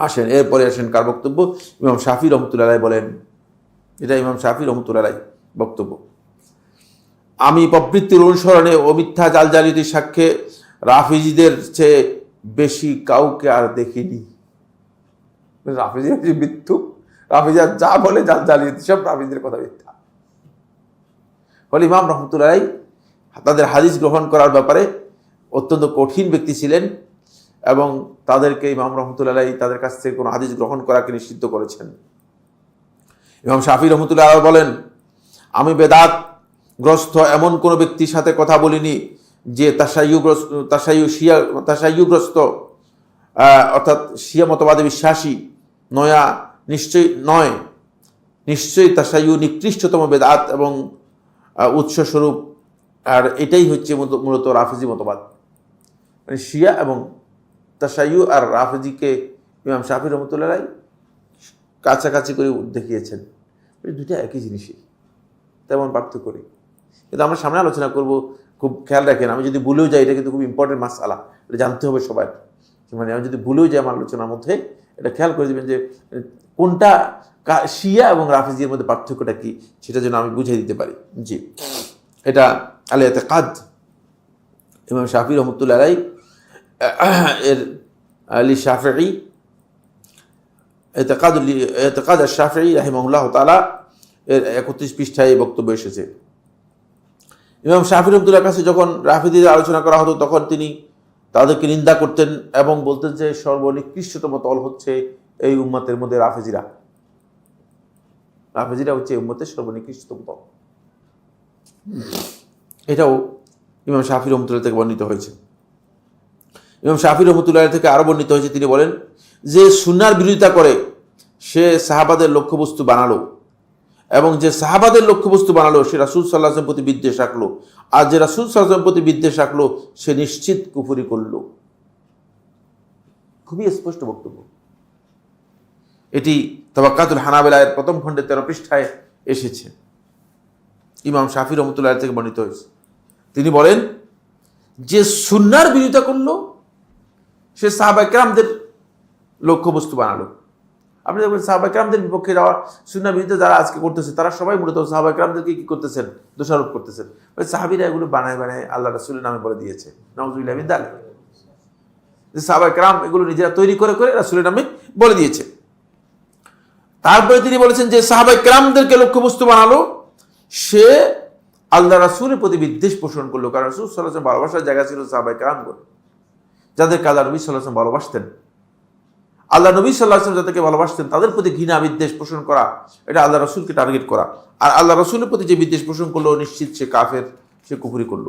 আসেন, এরপরে আসেন কার বক্তব্য? ইমাম শাফি রহমতুল্লাহ বলেন, এটা ইমাম শাফি রহমতুল্লাহ বক্তব্য। আমি প্রবৃত্তির অনুসরণে ও মিথ্যা জালজালিতির সাক্ষ্যে রাফিজিদের চেয়ে বেশি কাউকে আর দেখিনি। রাফিজি মৃত্যু রাফিজা যা বলে জাল জালিয়াতি সব রাফিজদের কথা মিথ্যা। ফলে ইমাম রহমতুল্লাহ তাদের হাদিস গ্রহণ করার ব্যাপারে অত্যন্ত কঠিন ব্যক্তি ছিলেন। এবং তাদেরকে ইমাম রহমতুল্লাহ তাদের কাছ থেকে কোনো হাদিস গ্রহণ করাকে নিষিদ্ধ করেছেন। ইমাম শাফি রহমতুল্লাহ বলেন আমি বেদাত গ্রস্ত এমন কোনো ব্যক্তির সাথে কথা বলিনি যে তাসাইয়ুগ্রস্ত তাসাইয়ু শিয়া তাসাইয়ুগ্রস্ত আহ, অর্থাৎ শিয়া মতবাদে বিশ্বাসী নয়া নিশ্চয়ই নয়। নিশ্চয়ই তাসাইয়ু নিকৃষ্টতম বেদাত এবং উৎসস্বরূপ। আর এটাই হচ্ছে মূলত রাফিজি মতবাদ। মানে শিয়া এবং তাসাইয়ু আর রাফিজিকে ইমাম শাফি রহমতুল্লাহ কাছাকাছি করে দেখিয়েছেন। দুইটা একই জিনিসই, তেমন পার্থক্য করি কিন্তু আমরা সামনে আলোচনা করব, খুব খেয়াল রাখেন, আমি যদি ভুলেও যাই, এটা কিন্তু খুব ইম্পর্টেন্ট মাসালা এটা জানতে হবে সবাই। মানে আমি যদি ভুলেও যাই আমার আলোচনার মধ্যে, এটা খেয়াল করে দেবেন যে, কোনটা শিয়া এবং রাফিজির মধ্যে পার্থক্যটা কি, সেটা যেন আমি বুঝিয়ে দিতে পারি। জি। এটা আলিয়াতে কাদ ইমাম শাফি রহমতুল্লাহ আলাই এর আলী শাফি এতেকাদ এতেকাদ শাফি রাহিমউল্লাহ তালা এর একত্রিশ পৃষ্ঠায় এই বক্তব্য এসেছে। ইমাম শাফি রহমতুল্লাহ কাছে যখন রাফিদিদের আলোচনা করা হতো, তখন তিনি তাদেরকে নিন্দা করতেন এবং বলতেন যে, সর্বনিকৃষ্টতম তল হচ্ছে এই উম্মতের মধ্যে রাফেজিরা। রাফেজিরা হচ্ছে এই উম্মতের সর্বনিকৃষ্টতম তল এটাও ইমাম শাফি রহমতুল্লাহ থেকে বর্ণিত হয়েছে। ইমাম শাফি রহমতুল্লাহ থেকে আরও বর্ণিত হয়েছে, তিনি বলেন, যে সুনার বিরোধিতা করে সে সাহাবাদের লক্ষ্যবস্তু বানালো এবং যে সাহাবাদের লক্ষ্যবস্তু বানালো, সে রাসুল সাল্লাহাম প্রতি বিদ্বেষ আঁকলো আর যে রাসুল সাল্লাহাম প্রতি বিদ্বেষ আঁকলো সে নিশ্চিত কুফুরি করল। খুবই স্পষ্ট বক্তব্য। এটি তবাক্কাতুল হানাবেলায়ের প্রথম খণ্ডে তেরো পৃষ্ঠায় এসেছে। ইমাম শাফি রহমতুল্লাহ থেকে বর্ণিত হয়েছে। তিনি বলেন, যে সুন্নার বিরোধিতা করল সে সাহাবাইকরামদের লক্ষ্যবস্তু বানালো। আপনি দেখবেন সাহাবাইকরামদের বিপক্ষে যাওয়া সুন্নার বিরুদ্ধে যারা আজকে করতেছে, তারা সবাই মূলত সাহাবাইকরামদেরকে কি করতেছেন? দোষারোপ করতেছেন। ওই সাহাবিরা এগুলো বানায় বানায় আল্লাহ রাসুলের নামে বলে দিয়েছে। নজরুল্লাহ বিদ্যাল যে সাহাবাইকরাম এগুলো নিজেরা তৈরি করে করে রাসুলের নামে বলে দিয়েছে। তারপরে তিনি বলেছেন যে সাহাবাইকরামদেরকে লক্ষ্যবস্তু বানালো, সে আল্লাহ রাসুলের প্রতি বিদ্বেষ পোষণ করল। কারণ রাসুল সাল্লাহ ভালোবাসার জায়গা ছিল সাহাবাইকরাম করে যাদেরকে আল্লাহ নবী সাল্লাহ ভালোবাসতেন। আল্লাহ নবী সাল্লাহ আসলাম যাদেরকে ভালোবাসতেন, তাদের প্রতি ঘৃণা, বিদ্বেষ পোষণ করা, এটা আল্লাহ রসুলকে টার্গেট করা। আর আল্লাহ রসুলের প্রতি যে বিদ্বেষ পোষণ করল, নিশ্চিত সে কাফের, সে কুকুরি করল।